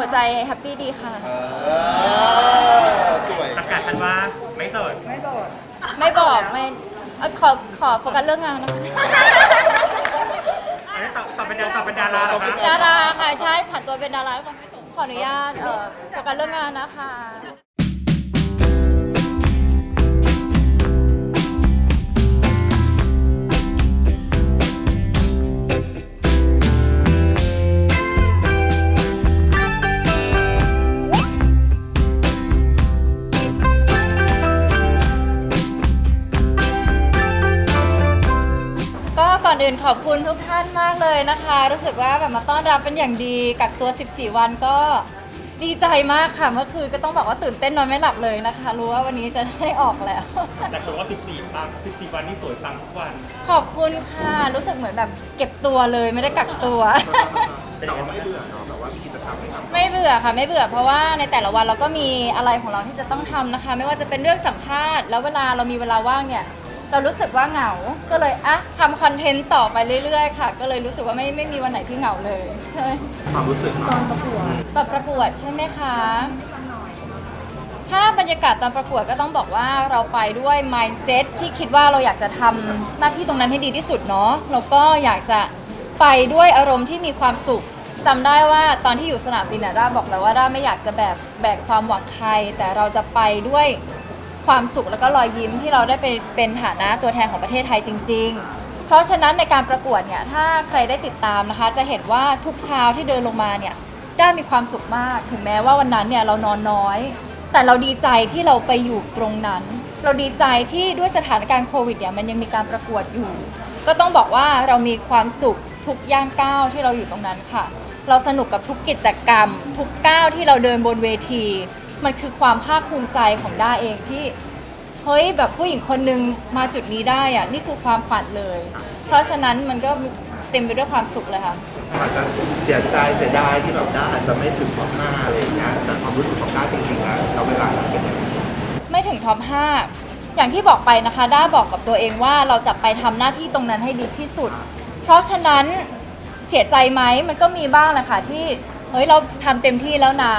หัวใจแฮปปี้ดีค่ะ เออสวยประกาศชันว่าไม่โสดไม่บอกไม่เอ่อขอขอโฟกัสเรื่องงานนะคะอันนี้ตอบตอบเป็นดาตอบเป็นดาราเหรอคะ ดาราค่ะใช่ผ่านตัวเป็นดาราขออนุญาตเอ่อโฟกัสเรื่องงานนะคะ อนอื่นขอบคุณทุกท่านมากเลยนะคะ รู้สึกว่าแบบมาต้อนรับเป็นอย่างดีกักตัว 14 วันก็ดีใจมากค่ะเมื่อคืนก็ต้องบอกว่าตื่นเต้นนอนไม่หลับเลยนะคะ รู้ว่าวันนี้จะได้ออกแล้ว แต่ชมว่า 14ปัง14 วันนี่สวยปังทุกวัน ขอบคุณค่ะ รู้สึกเหมือนแบบเก็บตัวเลยไม่ได้กักตัว แต่ว่าไม่เบื่อเนาะแบบว่ามีกิจกรรมให้ทำไม่เบื่อค่ะไม่เบื่อเพราะว่าในแต่ละวันเราก็มีอะไรของเราที่จะต้องทำนะคะ ไม่ว่าจะเป็นเรื่องสัมภาษณ์แล้วเวลาเรามีเวลาว่างเนี่ย เรารู้สึกว่าเหงา ก็เลยอะทำคอนเทนต์ต่อไปเรื่อยๆ ค่ะ ก็เลยรู้สึกว่าไม่ไม่มีวันไหนที่เหงาเลยความรู้สึกตอนประกวดแบบประกวดใช่ไหมคะ ถ้าบรรยากาศตอนประกวดก็ต้องบอกว่าเราไปด้วย mindset ที่คิดว่าเราอยากจะทำหน้าที่ตรงนั้นให้ดีที่สุดเนาะแล้วก็อยากจะไปด้วยอารมณ์ที่มีความสุขจำได้ว่าตอนที่อยู่สนามบินน่ะด้าบอกแล้วว่าด้าไม่อยากจะแบบแบกความหวังใครแต่เราจะไปด้วย ความสุขแล้วก็รอยยิ้มที่เราได้ไปเป็นฐานะตัวแทนของประเทศไทยจริง ๆ เพราะฉะนั้นในการประกวดเนี่ยถ้าใครได้ติดตามนะคะ จะเห็นว่าทุกเช้าที่เดินลงมาเนี่ยได้มีความสุขมาก ถึงแม้ว่าวันนั้นเนี่ยเรานอนน้อย แต่เราดีใจที่เราไปอยู่ตรงนั้น เราดีใจที่ด้วยสถานการณ์โควิดเนี่ยมันยังมีการประกวดอยู่ ก็ต้องบอกว่าเรามีความสุขทุกย่างก้าวที่เราอยู่ตรงนั้นค่ะ เราสนุกกับทุกกิจกรรม ทุกก้าวที่เราเดินบนเวที มันคือความภาคภูมิใจของด้าเองที่เฮ้ยแบบผู้หญิงคนนึงมาจุดนี้ได้อะนี่คือความฝันเลย เพราะฉะนั้นมันก็เต็มไปด้วยความสุขเลยค่ะ อาจจะเสียใจเสียดายที่แบบด้าอาจจะไม่ถึงท็อปหน้าอะไรอย่างเงี้ยแต่ความรู้สึกของด้าจริงๆแล้วเราเวลานั้นเป็นยังไงไม่ถึงท็อป5อย่างที่บอกไปนะคะด้าบอกกับตัวเองว่าเราจะไปทำหน้าที่ตรงนั้นให้ดีที่สุด เพราะฉะนั้นเสียใจไหมมันก็มีบ้างแหละค่ะที่เฮ้ยเราทำเต็มที่แล้วนะ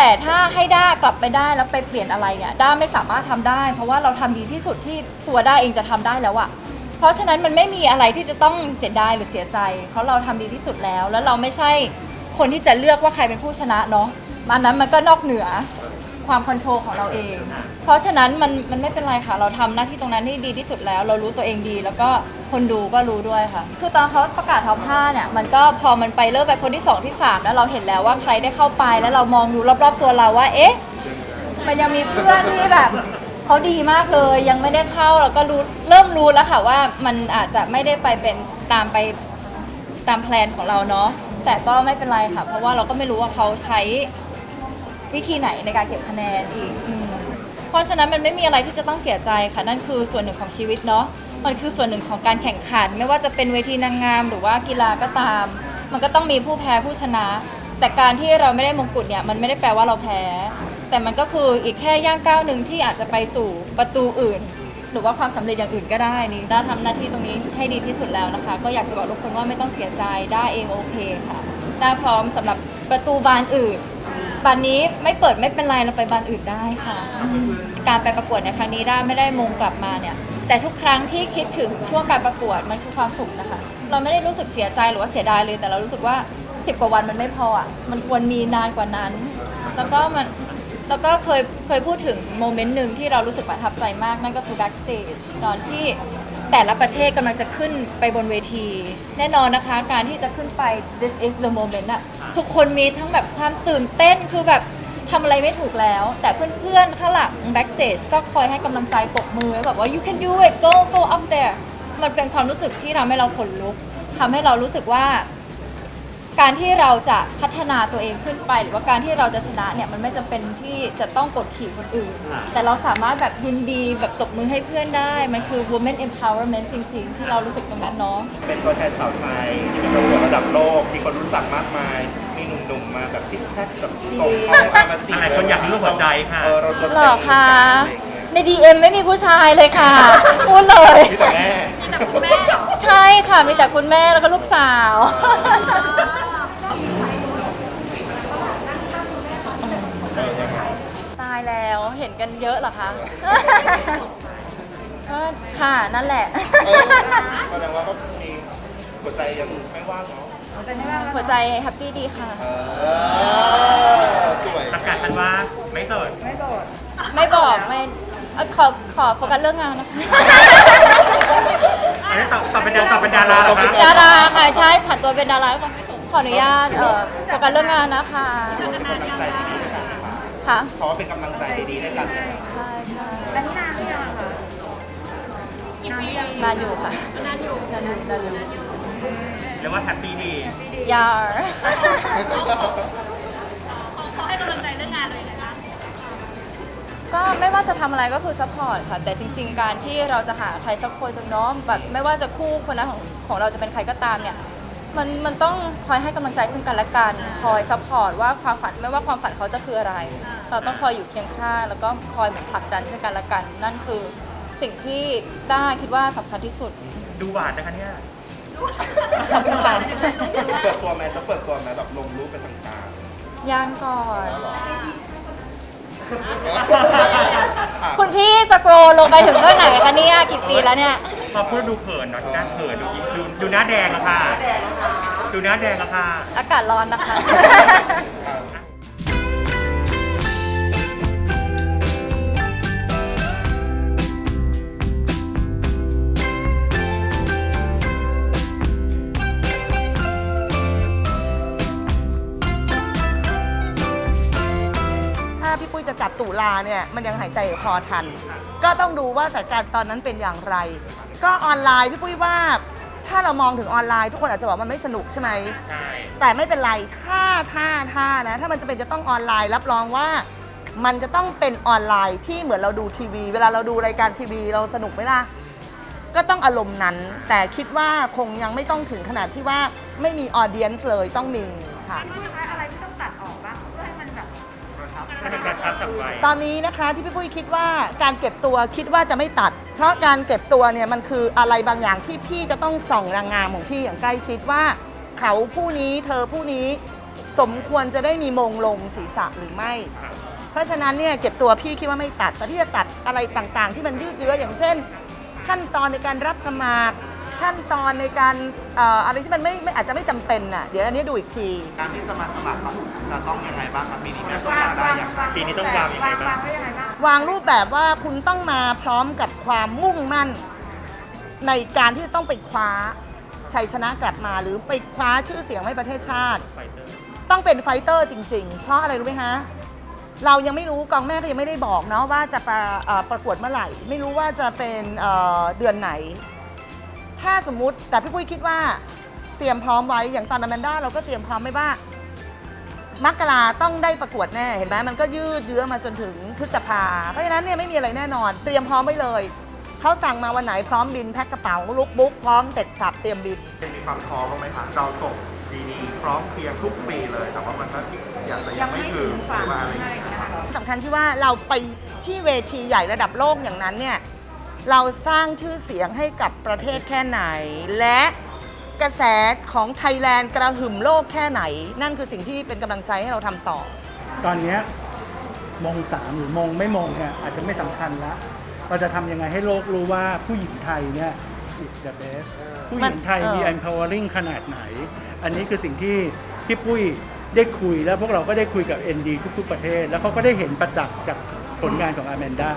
แต่ถ้าให้ด้ากลับไปได้แล้วไปเปลี่ยนอะไรเนี่ยด้าไม่สามารถทำได้ เพราะว่าเราทำดีที่สุดที่ตัวด้าเองจะทำได้แล้วอะเพราะฉะนั้นมันไม่มีอะไรที่จะต้องเสียดายหรือเสียใจ เพราะเราทำดีที่สุดแล้ว แล้วเราไม่ใช่คนที่จะเลือกว่าใครเป็นผู้ชนะเนาะมันนั้นมันก็นอกเหนือ ความคอนโทรลของเราเอง เพราะฉะนั้นมันมันไม่เป็นไรค่ะ เราทำหน้าที่ตรงนั้นที่ดีที่สุดแล้ว เรารู้ตัวเองดี แล้วก็คนดูก็รู้ด้วยค่ะ คือตอนเขาประกาศท็อป5เนี่ย มันก็พอมันไปเริ่มไปคนที่ 2 ที่ 3 แล้วเราเห็นแล้วว่าใครได้เข้าไปแล้วเรามองดูรอบๆตัวเราว่า เอ๊ะ มันยังมีเพื่อนที่แบบเขาดีมากเลย ยังไม่ได้เข้าเราก็รู้เริ่มรู้แล้วค่ะว่ามันอาจจะไม่ได้ไปเป็นตามไปตามแพลนของเราเนาะแต่ก็ไม่เป็นไรค่ะ เพราะว่าเราก็ไม่รู้ว่าเขาใช้ วิธีไหนในการเก็บคะแนนอีกอืมเพราะฉะนั้นมันไม่มีอะไรที่จะต้องเสียใจค่ะนั่นคือส่วนหนึ่งของชีวิตเนาะมันคือส่วนหนึ่งของการแข่งขัน ไม่ว่าจะเป็นเวทีนางงาม หรือว่ากีฬาก็ตาม มันก็ต้องมีผู้แพ้ผู้ชนะ แต่การที่เราไม่ได้มงกุฎเนี่ยมันไม่ได้แปลว่าเราแพ้ แต่มันก็คืออีกแค่ย่างก้าวหนึ่งที่อาจจะไปสู่ประตูอื่น หรือว่าความสำเร็จอย่างอื่นก็ได้นี่ด้าทำหน้าที่ตรงนี้ให้ดีที่สุดแล้วนะคะ ก็อยากจะบอกทุกคนว่าไม่ต้องเสียใจด้าเองโอเคค่ะด้าพร้อมสำหรับประตูบานอื่น บานนี้ไม่เปิดไม่เป็นไรเราไปบานอื่นได้ค่ะ การไปประกวดในครั้งนี้ได้ไม่ได้มงกลับมาเนี่ย แต่ทุกครั้งที่คิดถึงช่วงการประกวดมันคือความสุขนะคะ เราไม่ได้รู้สึกเสียใจหรือว่าเสียดายเลย แต่เรารู้สึกว่า10กว่าวันมันไม่พออะมันควรมีนานกว่านั้น แล้วก็มัน แล้วก็เคยเคยพูดถึงโมเมนต์หนึ่งที่เรารู้สึกประทับใจมากนั่นก็คือ backstage ตอนที่แต่ละประเทศกำลังจะขึ้นไปบนเวที แน่นอนนะคะ การที่จะขึ้นไป this is the moment อะทุกคนมีทั้งแบบความตื่นเต้นคือแบบทำอะไรไม่ถูกแล้ว แต่เพื่อนๆข้างหลัง backstage ก็คอยให้กำลังใจปรบมือแบบว่า you can do it go go up there มันเป็นความรู้สึกที่ทำให้เราขนลุกทำให้เรารู้สึกว่า การที่เราจะพัฒนาตัวเองขึ้นไป หรือว่าการที่เราจะชนะเนี่ยมันไม่จำเป็นที่จะต้องกดขี่คนอื่น แต่เราสามารถแบบยินดีแบบตบมือให้เพื่อนได้ มันคือ women empowerment จริง ๆ ที่เรารู้สึกตรงนั้นเนาะ เป็นตัวแทนสาวไทยที่เป็นประกวดระดับโลก มีคนรู้จักมากมาย มีหนุ่มๆมาแบบชิดแชทแบบตรงเข้ามามาจีบหลายคนอยากรู้หัวใจค่ะ เออเราจะหรอคะแต่งงานอะไรอย่างเงี้ยใน DM ไม่มีผู้ชายเลยค่ะ พูดเลย มีแต่แม่ ใช่ค่ะ มีแต่คุณแม่แล้วก็ลูกสาว กันเยอะเหรอคะ ก็ค่ะนั่นแหละ เออแสดงว่าก็มีหัวใจยังไม่ว่างเนาะหัวใจแฮปปี้ดีค่ะ เออสวยประกาศชันว่าไม่โสดไม่บอกไม่เอ่อขอขอโฟกัสเรื่องงานนะคะอันนี้ตอบตอบเป็นดาตอบเป็นดาราเหรอคะดาราค่ะใช่ผ่านตัวเป็นดาราก็ขออนุญาตเอ่อโฟกัสเรื่องงานนะคะ เป็นกำลังใจดีๆให้กันไหม คะค่ะขอเป็นกำลังใจดีๆให้กันไหมคะใช่ใช่แล้วนี่นานหรือยังอะคะนานอยู่ค่ะนานอยู่นานอยู่นานอยู่เรียกว่าแฮปปี้ดียาเขาให้กำลังใจเรื่องงานเลยนะคะก็ไม่ว่าจะทำอะไรก็คือซัพพอร์ตค่ะ แต่จริง ๆ การที่เราจะหาใครสักคนหนึ่งเนาะแบบไม่ว่าจะคู่คนนั้นของของเราจะเป็นใครก็ตามเนี่ย มันมันต้องคอยให้กำลังใจซึ่งกันและกัน คอยซัพพอร์ตว่าความฝันไม่ว่าความฝันเขาจะคืออะไร เราต้องคอยอยู่เคียงข้างแล้วก็คอยเหมือนผลักดันซึ่งกันและกัน นั่นคือสิ่งที่ด้าคิดว่าสำคัญที่สุด ดูหวานนะคะเนี่ยขอบคุณค่ะเปิดตัวไหมจะเปิดตัวไหมแบบลงรูปเป็นต่างย่างก่อนๆอะคุณพี่สโครลลงไปถึงเรื่องไหนคะเนี่ยกี่ปีแล้วเนี่ยพ อพูดดูเขินเนาะดูหน้าเขินดูยิ้มดูดูหน้าแดงอะค่ะ ดูหน้าแดงอะค่ะ อากาศร้อนนะคะ ถ้าพี่ปุ้ยจะจัดตุลาเนี่ยมันยังหายใจคอทัน ก็ต้องดูว่าสถานการณ์ตอนนั้นเป็นอย่างไร ก็ออนไลน์พี่ปุ้ยว่า ถ้าเรามองถึงออนไลน์ ทุกคนอาจจะบอกมันไม่สนุกใช่ไหม ใช่ แต่ไม่เป็นไรถ้าถ้าถ้านะ ถ้ามันจะเป็นจะต้องออนไลน์ รับรองว่า มันจะต้องเป็นออนไลน์ที่เหมือนเราดูทีวี เวลาเราดูรายการทีวี เราสนุกไหมล่ะ ก็ต้องอารมณ์นั้น แต่คิดว่าคงยังไม่ต้องถึงขนาดที่ว่าไม่มีออเดียนส์เลยต้องมีค่ะมันจะคล้ายอะไรที่ต้องตัดออกบ้างเพื่อให้มันแบบถ้าเป็นกระชับสับไวตอนนี้นะคะที่พี่ปุ้ยคิดว่าการเก็บตัวคิดว่าจะไม่ตัด เพราะการเก็บตัวเนี่ยมันคืออะไรบางอย่างที่พี่จะต้องส่องนางงามของพี่อย่างใกล้ชิดว่า เขาผู้นี้เธอผู้นี้สมควรจะได้มีมงลงศีรษะหรือไม่ เพราะฉะนั้นเนี่ยเก็บตัวพี่คิดว่าไม่ตัด แต่พี่จะตัดอะไรต่างๆ ที่มันยืดเยื้ออย่างเช่น ขั้นตอนในการรับสมัคร ขั้นตอนในการเอ่ออะไรที่มันไม่ไม่อาจจะไม่จำเป็นน่ะเดี๋ยวอันนี้ดูอีกที การที่จะมาสมัครจะต้องยังไงบ้างครับปีนี้แม่ต้องอยากได้ยังไงปีนี้ต้องวางยังไงบ้างวาง ไว้ยังไงบ้าง วางรูปแบบว่าคุณต้องมาพร้อมกับความมุ่งมั่น ในการที่จะต้องไปคว้าชัยชนะกลับมาหรือไปคว้าชื่อเสียงให้ประเทศชาติไฟเตอร์ต้องเป็นไฟเตอร์จริง ๆ เพราะอะไรรู้ไหมฮะเรายังไม่รู้กองแม่ก็ยังไม่ได้บอกเนาะว่าจะประเอ่อประกวดเมื่อไหร่ ไม่รู้ว่าจะเป็นเอ่อเดือนไหน ถ้าสมมุติแต่พี่ปุ้ยคิดว่าเตรียมพร้อมไว้อย่างตอนอแมนด้าเราก็เตรียมพร้อมไม่ว่ามกราต้องได้ประกวดแน่เห็นไหมมันก็ยืดเยื้อมาจนถึงพฤษภาเพราะฉะนั้นเนี่ยไม่มีอะไรแน่นอน เตรียมพร้อมไว้เลยเขาสั่งมาวันไหนพร้อมบินแพ็คกระเป๋าลุกบุ๊กพร้อมเสร็จสับเตรียมบินมีความท้อบ้างไหมคะเราส่งดีๆพร้อมเพรียงทุกปีเลยแต่ว่ามันก็อยากจะยังไม่ถึงหรือว่าอะไรอย่างเงี้ยสำคัญที่ว่าเราไปที่เวทีใหญ่ระดับโลกอย่างนั้นเนี่ย เราสร้างชื่อเสียงให้กับประเทศแค่ไหน และกระแสของไทยแลนด์กระหึ่มโลกแค่ไหน นั่นคือสิ่งที่เป็นกำลังใจให้เราทำต่อ ตอนเนี้ยมงสามหรือมงไม่มงเนี่ยอาจจะไม่สำคัญละเราจะทำยังไงให้โลกรู้ว่าผู้หญิงไทยเนี่ย is the best ผู้หญิงไทยมีเออ empowering ขนาดไหน อันนี้คือสิ่งที่พี่ปุ้ยได้คุยแล้วพวกเราก็ได้คุยกับ ND ทุกๆประเทศ แล้วเขาก็ได้เห็นประจักษ์จากผลงานของอแมนดา